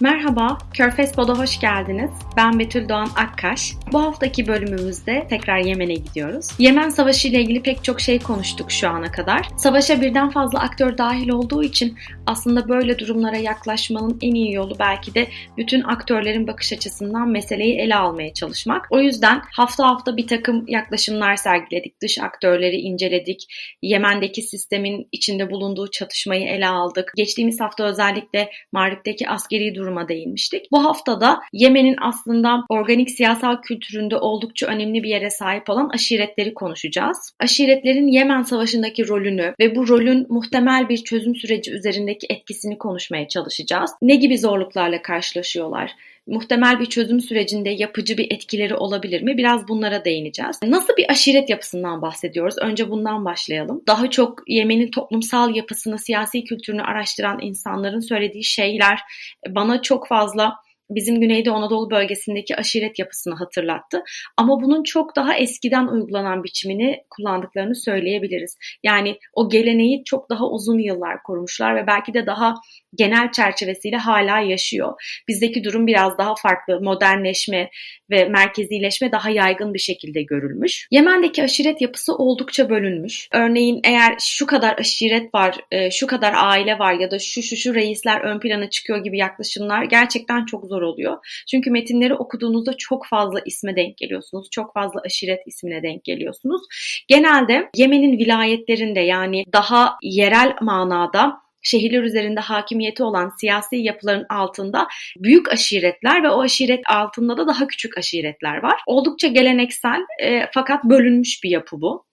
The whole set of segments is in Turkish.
Merhaba, Körfez Pod'a hoş geldiniz. Ben Betül Doğan Akkaş. Bu haftaki bölümümüzde tekrar Yemen'e gidiyoruz. Yemen Savaşı ile ilgili pek çok şey konuştuk şu ana kadar. Savaşa birden fazla aktör dahil olduğu için aslında böyle durumlara yaklaşmanın en iyi yolu belki de bütün aktörlerin bakış açısından meseleyi ele almaya çalışmak. O yüzden hafta hafta bir takım yaklaşımlar sergiledik. Dış aktörleri inceledik. Yemen'deki sistemin içinde bulunduğu çatışmayı ele aldık. Geçtiğimiz hafta özellikle Mağrip'teki askeri durum duruma değinmiştik. Bu haftada Yemen'in aslında organik siyasal kültüründe oldukça önemli bir yere sahip olan aşiretleri konuşacağız. Aşiretlerin Yemen Savaşı'ndaki rolünü ve bu rolün muhtemel bir çözüm süreci üzerindeki etkisini konuşmaya çalışacağız. Ne gibi zorluklarla karşılaşıyorlar? Muhtemel bir çözüm sürecinde yapıcı bir etkileri olabilir mi? Biraz bunlara değineceğiz. Nasıl bir aşiret yapısından bahsediyoruz? Önce bundan başlayalım. Daha çok Yemen'in toplumsal yapısını, siyasi kültürünü araştıran insanların söylediği şeyler bana çok fazla bizim Güneydoğu Anadolu bölgesindeki aşiret yapısını hatırlattı. Ama bunun çok daha eskiden uygulanan biçimini kullandıklarını söyleyebiliriz. Yani o geleneği çok daha uzun yıllar korumuşlar ve belki de daha genel çerçevesiyle hala yaşıyor. Bizdeki durum biraz daha farklı. Modernleşme ve merkezileşme daha yaygın bir şekilde görülmüş. Yemen'deki aşiret yapısı oldukça bölünmüş. Örneğin eğer şu kadar aşiret var, e, şu kadar aile var ya da şu şu şu reisler ön plana çıkıyor gibi yaklaşımlar gerçekten çok zor oluyor. Çünkü metinleri okuduğunuzda çok fazla isme denk geliyorsunuz. Çok fazla aşiret ismine denk geliyorsunuz. Genelde Yemen'in vilayetlerinde yani daha yerel manada şehirler üzerinde hakimiyeti olan siyasi yapıların altında büyük aşiretler ve o aşiret altında da daha küçük aşiretler var. Oldukça geleneksel e, fakat bölünmüş bir yapı bu.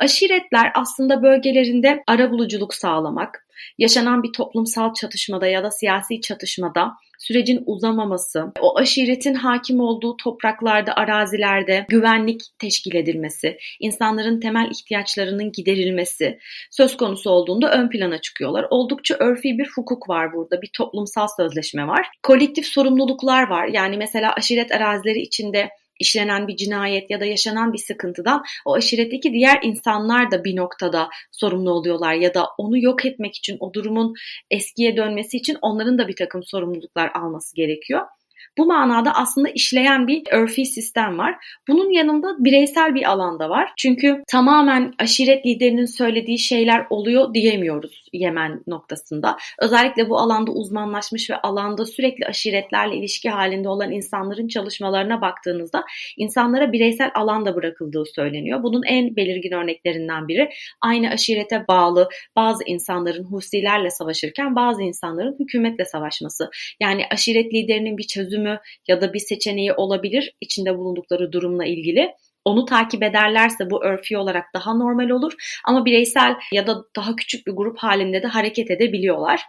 Aşiretler aslında bölgelerinde arabuluculuk sağlamak, yaşanan bir toplumsal çatışmada ya da siyasi çatışmada sürecin uzamaması, o aşiretin hakim olduğu topraklarda, arazilerde güvenlik teşkil edilmesi, insanların temel ihtiyaçlarının giderilmesi söz konusu olduğunda ön plana çıkıyorlar. Oldukça örfi bir hukuk var burada, bir toplumsal sözleşme var. Kolektif sorumluluklar var. Yani mesela aşiret arazileri içinde işlenen bir cinayet ya da yaşanan bir sıkıntıdan o aşiretteki diğer insanlar da bir noktada sorumlu oluyorlar ya da onu yok etmek için o durumun eskiye dönmesi için onların da bir takım sorumluluklar alması gerekiyor. Bu manada aslında işleyen bir örfi sistem var. Bunun yanında bireysel bir alanda var. Çünkü tamamen aşiret liderinin söylediği şeyler oluyor diyemiyoruz Yemen noktasında. Özellikle bu alanda uzmanlaşmış ve alanda sürekli aşiretlerle ilişki halinde olan insanların çalışmalarına baktığınızda insanlara bireysel alanda bırakıldığı söyleniyor. Bunun en belirgin örneklerinden biri aynı aşirete bağlı bazı insanların Husilerle savaşırken bazı insanların hükümetle savaşması. Yani aşiret liderinin bir çözümü çözümü ya da bir seçeneği olabilir içinde bulundukları durumla ilgili. Onu takip ederlerse bu örfi olarak daha normal olur ama bireysel ya da daha küçük bir grup halinde de hareket edebiliyorlar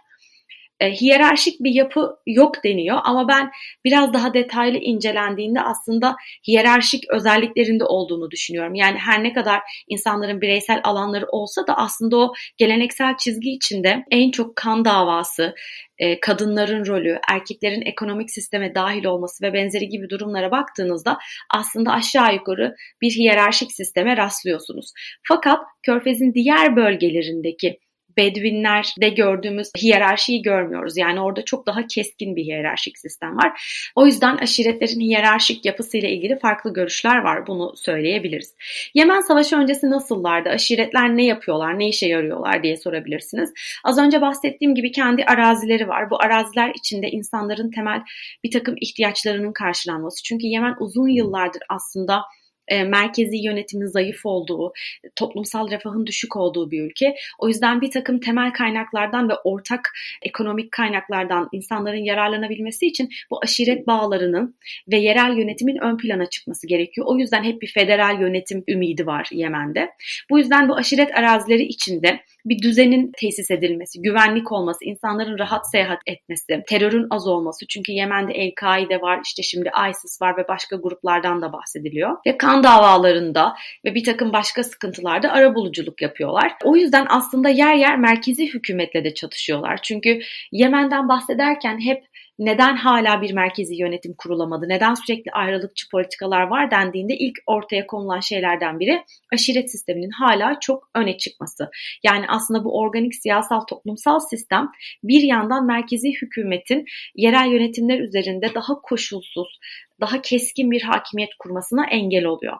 e, hiyerarşik bir yapı yok deniyor ama ben biraz daha detaylı incelendiğinde aslında hiyerarşik özelliklerinde olduğunu düşünüyorum. Yani her ne kadar insanların bireysel alanları olsa da aslında o geleneksel çizgi içinde en çok kan davası, e, kadınların rolü, erkeklerin ekonomik sisteme dahil olması ve benzeri gibi durumlara baktığınızda aslında aşağı yukarı bir hiyerarşik sisteme rastlıyorsunuz. Fakat Körfez'in diğer bölgelerindeki Bedvinler'de gördüğümüz hiyerarşiyi görmüyoruz. Yani orada çok daha keskin bir hiyerarşik sistem var. O yüzden aşiretlerin hiyerarşik yapısıyla ilgili farklı görüşler var. Bunu söyleyebiliriz. Yemen Savaşı öncesi nasıllardı? Aşiretler ne yapıyorlar? Ne işe yarıyorlar diye sorabilirsiniz. Az önce bahsettiğim gibi kendi arazileri var. Bu araziler içinde insanların temel bir takım ihtiyaçlarının karşılanması. Çünkü Yemen uzun yıllardır aslında e, merkezi yönetimin zayıf olduğu, toplumsal refahın düşük olduğu bir ülke. O yüzden bir takım temel kaynaklardan ve ortak ekonomik kaynaklardan insanların yararlanabilmesi için bu aşiret bağlarının ve yerel yönetimin ön plana çıkması gerekiyor. O yüzden hep bir federal yönetim ümidi var Yemen'de. Bu yüzden bu aşiret arazileri içinde bir düzenin tesis edilmesi, güvenlik olması, insanların rahat seyahat etmesi, terörün az olması. Çünkü Yemen'de El-Kaide var, işte şimdi ISIS var ve başka gruplardan da bahsediliyor. Ve kan davalarında ve bir takım başka sıkıntılarda arabuluculuk yapıyorlar. O yüzden aslında yer yer merkezi hükümetle de çatışıyorlar. Çünkü Yemen'den bahsederken hep neden hala bir merkezi yönetim kurulamadı, neden sürekli ayrılıkçı politikalar var dendiğinde ilk ortaya konulan şeylerden biri aşiret sisteminin hala çok öne çıkması. Yani aslında bu organik siyasal toplumsal sistem bir yandan merkezi hükümetin yerel yönetimler üzerinde daha koşulsuz, daha keskin bir hakimiyet kurmasına engel oluyor.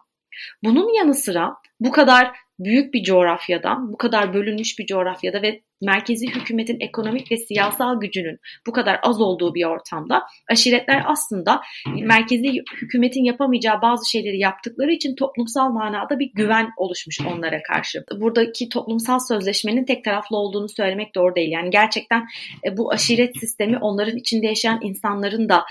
Bunun yanı sıra bu kadar büyük bir coğrafyada, bu kadar bölünmüş bir coğrafyada ve merkezi hükümetin ekonomik ve siyasal gücünün bu kadar az olduğu bir ortamda aşiretler aslında merkezi hükümetin yapamayacağı bazı şeyleri yaptıkları için toplumsal manada bir güven oluşmuş onlara karşı. Buradaki toplumsal sözleşmenin tek taraflı olduğunu söylemek doğru değil. Yani gerçekten e, bu aşiret sistemi onların içinde yaşayan insanların da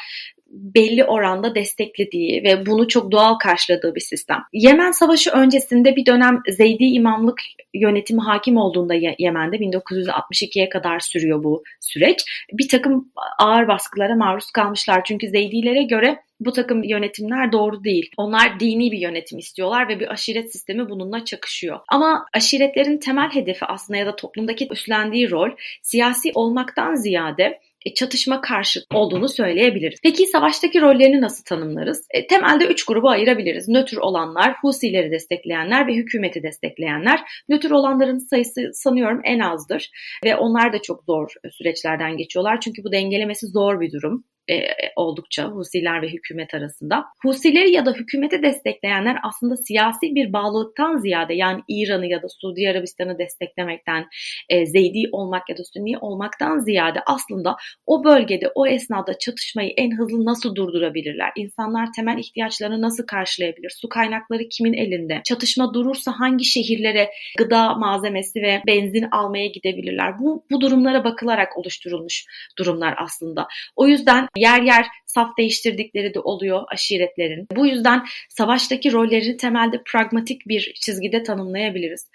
belli oranda desteklediği ve bunu çok doğal karşıladığı bir sistem. Yemen Savaşı öncesinde bir dönem Zeydi imamlık yönetimi hakim olduğunda Yemen'de 1962'ye kadar sürüyor bu süreç. Bir takım ağır baskılara maruz kalmışlar. Çünkü Zeydilere göre bu takım yönetimler doğru değil. Onlar dini bir yönetim istiyorlar ve bir aşiret sistemi bununla çakışıyor. Ama aşiretlerin temel hedefi aslında ya da toplumdaki üstlendiği rol siyasi olmaktan ziyade çatışma karşıt olduğunu söyleyebiliriz. Peki savaştaki rollerini nasıl tanımlarız? E, temelde üç grubu ayırabiliriz. Nötr olanlar, Husileri destekleyenler ve hükümeti destekleyenler. Nötr olanların sayısı sanıyorum en azdır ve onlar da çok zor süreçlerden geçiyorlar. Çünkü bu dengelemesi zor bir durum e, oldukça Husiler ve hükümet arasında. Husileri ya da hükümeti destekleyenler aslında siyasi bir bağlılıktan ziyade yani İran'ı ya da Suudi Arabistan'ı desteklemekten, e, Zeydi olmak ya da Sünni olmaktan ziyade aslında o bölgede o esnada çatışmayı en hızlı nasıl durdurabilirler? İnsanlar temel ihtiyaçlarını nasıl karşılayabilir? Su kaynakları kimin elinde? Çatışma durursa hangi şehirlere gıda malzemesi ve benzin almaya gidebilirler? Bu, bu durumlara bakılarak oluşturulmuş durumlar aslında. O yüzden yer yer saf değiştirdikleri de oluyor aşiretlerin. Bu yüzden savaştaki rollerini temelde pragmatik bir çizgide tanımlayabiliriz.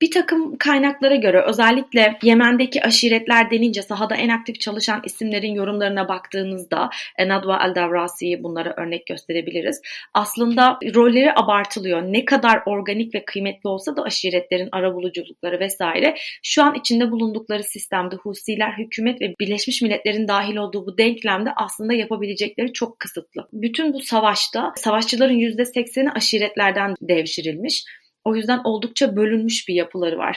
Bir takım kaynaklara göre özellikle Yemen'deki aşiretler denince sahada en aktif çalışan isimlerin yorumlarına baktığınızda Nadva el-Davrasi'yi bunlara örnek gösterebiliriz. Aslında rolleri abartılıyor. Ne kadar organik ve kıymetli olsa da aşiretlerin arabuluculukları vesaire şu an içinde bulundukları sistemde Husiler, hükümet ve Birleşmiş Milletler'in dahil olduğu bu denklemde aslında yapabilecekleri çok kısıtlı. Bütün bu savaşta savaşçıların %80'i aşiretlerden devşirilmiş. O yüzden oldukça bölünmüş bir yapıları var.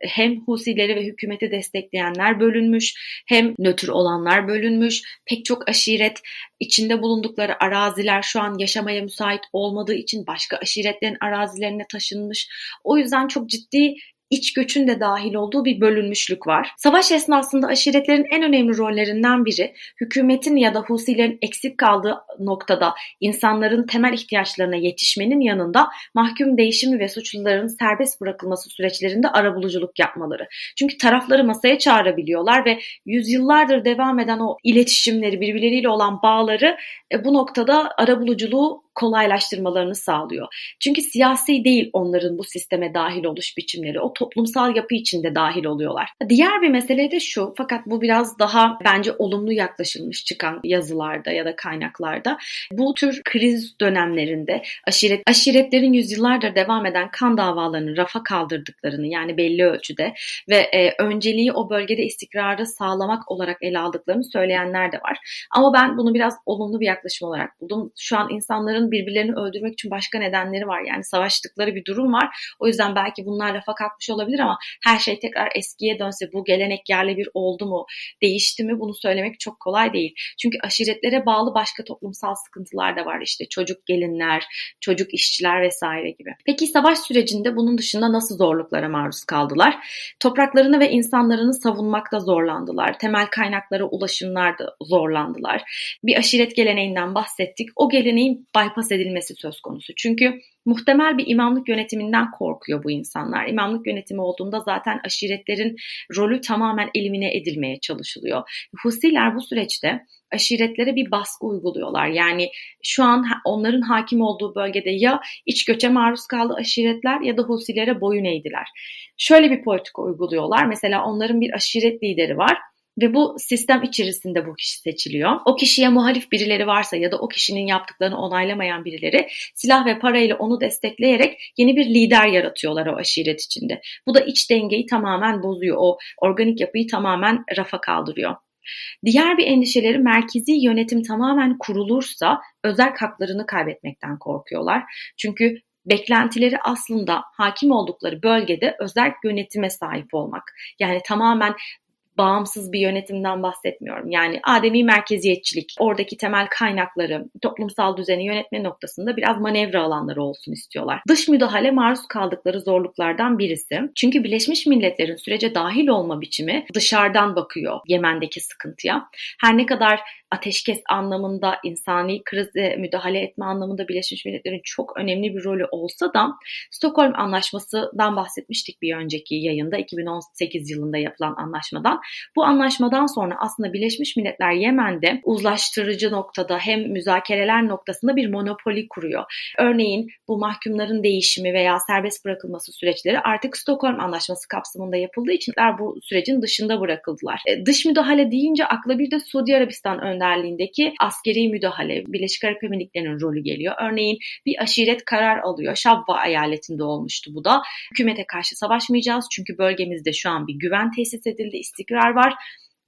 Hem Husileri ve hükümeti destekleyenler bölünmüş, hem nötr olanlar bölünmüş. Pek çok aşiret içinde bulundukları araziler şu an yaşamaya müsait olmadığı için başka aşiretlerin arazilerine taşınmış. O yüzden çok ciddi iç göçün de dahil olduğu bir bölünmüşlük var. Savaş esnasında aşiretlerin en önemli rollerinden biri hükümetin ya da Husilerin eksik kaldığı noktada insanların temel ihtiyaçlarına yetişmenin yanında mahkum değişimi ve suçluların serbest bırakılması süreçlerinde arabuluculuk yapmaları. Çünkü tarafları masaya çağırabiliyorlar ve yüzyıllardır devam eden o iletişimleri, birbirleriyle olan bağları e, bu noktada arabuluculuğu kolaylaştırmalarını sağlıyor. Çünkü siyasi değil onların bu sisteme dahil oluş biçimleri. O toplumsal yapı içinde dahil oluyorlar. Diğer bir mesele de şu fakat bu biraz daha bence olumlu yaklaşılmış çıkan yazılarda ya da kaynaklarda. Bu tür kriz dönemlerinde aşiret, aşiretlerin yüzyıllardır devam eden kan davalarını rafa kaldırdıklarını yani belli ölçüde ve e, önceliği o bölgede istikrarı sağlamak olarak ele aldıklarını söyleyenler de var. Ama ben bunu biraz olumlu bir yaklaşım olarak buldum. Şu an insanların birbirlerini öldürmek için başka nedenleri var. Yani savaştıkları bir durum var. O yüzden belki bunlar rafa kalkmış olabilir ama her şey tekrar eskiye dönse bu gelenek yerle bir oldu mu, değişti mi bunu söylemek çok kolay değil. Çünkü aşiretlere bağlı başka toplumsal sıkıntılar da var işte çocuk gelinler, çocuk işçiler vesaire gibi. Peki savaş sürecinde bunun dışında nasıl zorluklara maruz kaldılar? Topraklarını ve insanlarını savunmakta zorlandılar. Temel kaynaklara ulaşımlarda zorlandılar. Bir aşiret geleneğinden bahsettik. O geleneğin bypass edilmesi söz konusu. Çünkü muhtemel bir imamlık yönetiminden korkuyor bu insanlar. İmamlık yönetimi olduğunda zaten aşiretlerin rolü tamamen elimine edilmeye çalışılıyor. Husiler bu süreçte aşiretlere bir baskı uyguluyorlar. Yani şu an onların hakim olduğu bölgede ya iç göçe maruz kaldı aşiretler ya da Husilere boyun eğdiler. Şöyle bir politika uyguluyorlar. Mesela onların bir aşiret lideri var ve bu sistem içerisinde bu kişi seçiliyor. O kişiye muhalif birileri varsa ya da o kişinin yaptıklarını onaylamayan birileri silah ve parayla onu destekleyerek yeni bir lider yaratıyorlar o aşiret içinde. Bu da iç dengeyi tamamen bozuyor. O organik yapıyı tamamen rafa kaldırıyor. Diğer bir endişeleri merkezi yönetim tamamen kurulursa özel haklarını kaybetmekten korkuyorlar. Çünkü beklentileri aslında hakim oldukları bölgede özel yönetime sahip olmak. Yani tamamen bağımsız bir yönetimden bahsetmiyorum. Yani ademi merkeziyetçilik, oradaki temel kaynakları, toplumsal düzeni yönetme noktasında biraz manevra alanları olsun istiyorlar. Dış müdahale maruz kaldıkları zorluklardan birisi. Çünkü Birleşmiş Milletler'in sürece dahil olma biçimi dışarıdan bakıyor Yemen'deki sıkıntıya. Her ne kadar ateşkes anlamında, insani krize müdahale etme anlamında Birleşmiş Milletler'in çok önemli bir rolü olsa da Stockholm Anlaşması'dan bahsetmiştik bir önceki yayında 2018 yılında yapılan anlaşmadan. Bu anlaşmadan sonra aslında Birleşmiş Milletler Yemen'de uzlaştırıcı noktada hem müzakereler noktasında bir monopoli kuruyor. Örneğin bu mahkumların değişimi veya serbest bırakılması süreçleri artık Stockholm Anlaşması kapsamında yapıldığı için bu sürecin dışında bırakıldılar. E, dış müdahale deyince akla bir de Suudi Arabistan önderliğindeki askeri müdahale, Birleşik Arap Emirlikleri'nin rolü geliyor. Örneğin bir aşiret karar alıyor. Şabba eyaletinde olmuştu bu da. Hükümete karşı savaşmayacağız çünkü bölgemizde şu an bir güven tesis edildi, istikrar var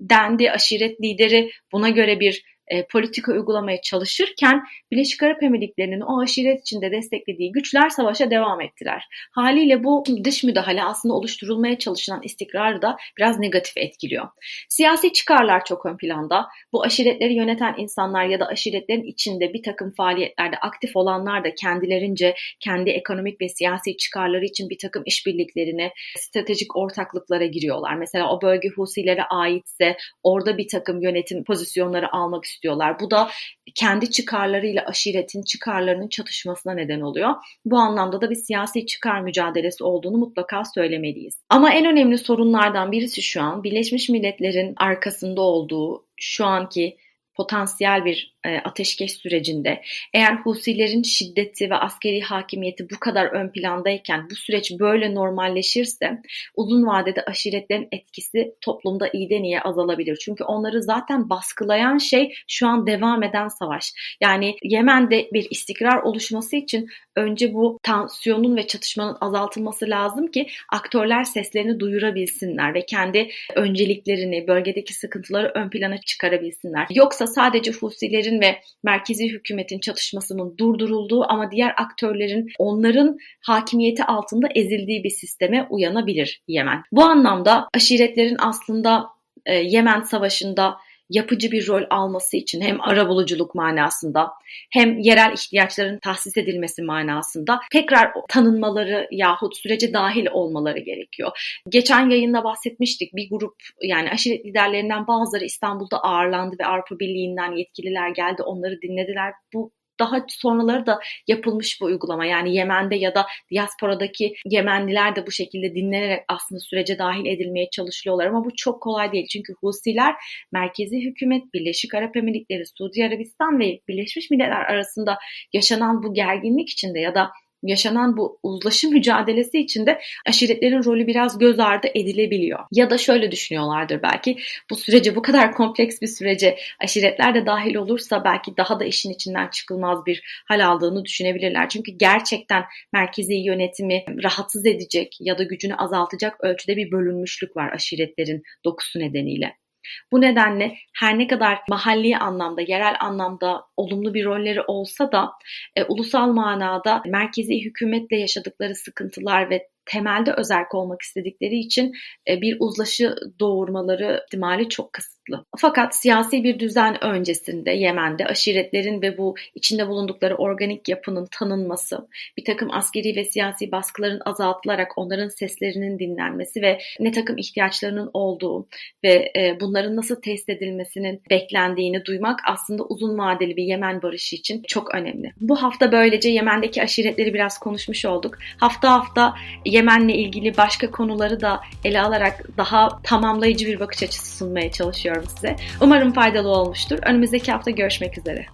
dendi. Aşiret lideri buna göre bir e, politika uygulamaya çalışırken Birleşik Arap Emirlikleri'nin o aşiret içinde desteklediği güçler savaşa devam ettiler. Haliyle bu dış müdahale aslında oluşturulmaya çalışılan istikrarı da biraz negatif etkiliyor. Siyasi çıkarlar çok ön planda. Bu aşiretleri yöneten insanlar ya da aşiretlerin içinde bir takım faaliyetlerde aktif olanlar da kendilerince kendi ekonomik ve siyasi çıkarları için bir takım işbirliklerine, stratejik ortaklıklara giriyorlar. Mesela o bölge Husilere aitse orada bir takım yönetim pozisyonları almak istiyorlar. Bu da kendi çıkarlarıyla aşiretin çıkarlarının çatışmasına neden oluyor. Bu anlamda da bir siyasi çıkar mücadelesi olduğunu mutlaka söylemeliyiz. Ama en önemli sorunlardan birisi şu an Birleşmiş Milletler'in arkasında olduğu şu anki potansiyel bir e, ateşkes sürecinde eğer Husilerin şiddeti ve askeri hakimiyeti bu kadar ön plandayken bu süreç böyle normalleşirse uzun vadede aşiretlerin etkisi toplumda iyiden iyiye azalabilir. Çünkü onları zaten baskılayan şey şu an devam eden savaş. Yani Yemen'de bir istikrar oluşması için önce bu tansiyonun ve çatışmanın azaltılması lazım ki aktörler seslerini duyurabilsinler ve kendi önceliklerini, bölgedeki sıkıntıları ön plana çıkarabilsinler. Yoksa sadece Husilerin ve merkezi hükümetin çatışmasının durdurulduğu ama diğer aktörlerin onların hakimiyeti altında ezildiği bir sisteme uyanabilir Yemen. Bu anlamda aşiretlerin aslında e, Yemen Savaşı'nda yapıcı bir rol alması için hem arabuluculuk manasında hem yerel ihtiyaçların tahsis edilmesi manasında tekrar tanınmaları yahut sürece dahil olmaları gerekiyor. Geçen yayında bahsetmiştik bir grup yani aşiret liderlerinden bazıları İstanbul'da ağırlandı ve Avrupa Birliği'nden yetkililer geldi onları dinlediler. Bu daha sonraları da yapılmış bu uygulama. Yani Yemen'de ya da diasporadaki Yemenliler de bu şekilde dinlenerek aslında sürece dahil edilmeye çalışıyorlar ama bu çok kolay değil. Çünkü Husiler merkezi hükümet, Birleşik Arap Emirlikleri, Suudi Arabistan ve Birleşmiş Milletler arasında yaşanan bu gerginlik içinde ya da yaşanan bu uzlaşı mücadelesi içinde aşiretlerin rolü biraz göz ardı edilebiliyor. Ya da şöyle düşünüyorlardır belki bu sürece bu kadar kompleks bir sürece aşiretler de dahil olursa belki daha da işin içinden çıkılmaz bir hal aldığını düşünebilirler. Çünkü gerçekten merkezi yönetimi rahatsız edecek ya da gücünü azaltacak ölçüde bir bölünmüşlük var aşiretlerin dokusu nedeniyle. Bu nedenle her ne kadar mahalli anlamda, yerel anlamda olumlu bir rolleri olsa da e, ulusal manada merkezi hükümetle yaşadıkları sıkıntılar ve temelde özerk olmak istedikleri için e, bir uzlaşı doğurmaları ihtimali çok kısıtlı. Fakat siyasi bir düzen öncesinde Yemen'de aşiretlerin ve bu içinde bulundukları organik yapının tanınması, bir takım askeri ve siyasi baskıların azaltılarak onların seslerinin dinlenmesi ve ne takım ihtiyaçlarının olduğu ve e, bunların nasıl test edilmesinin beklendiğini duymak aslında uzun vadeli bir Yemen barışı için çok önemli. Bu hafta böylece Yemen'deki aşiretleri biraz konuşmuş olduk. Hafta hafta Yemen'le ilgili başka konuları da ele alarak daha tamamlayıcı bir bakış açısı sunmaya çalışıyorum size. Umarım faydalı olmuştur. Önümüzdeki hafta görüşmek üzere.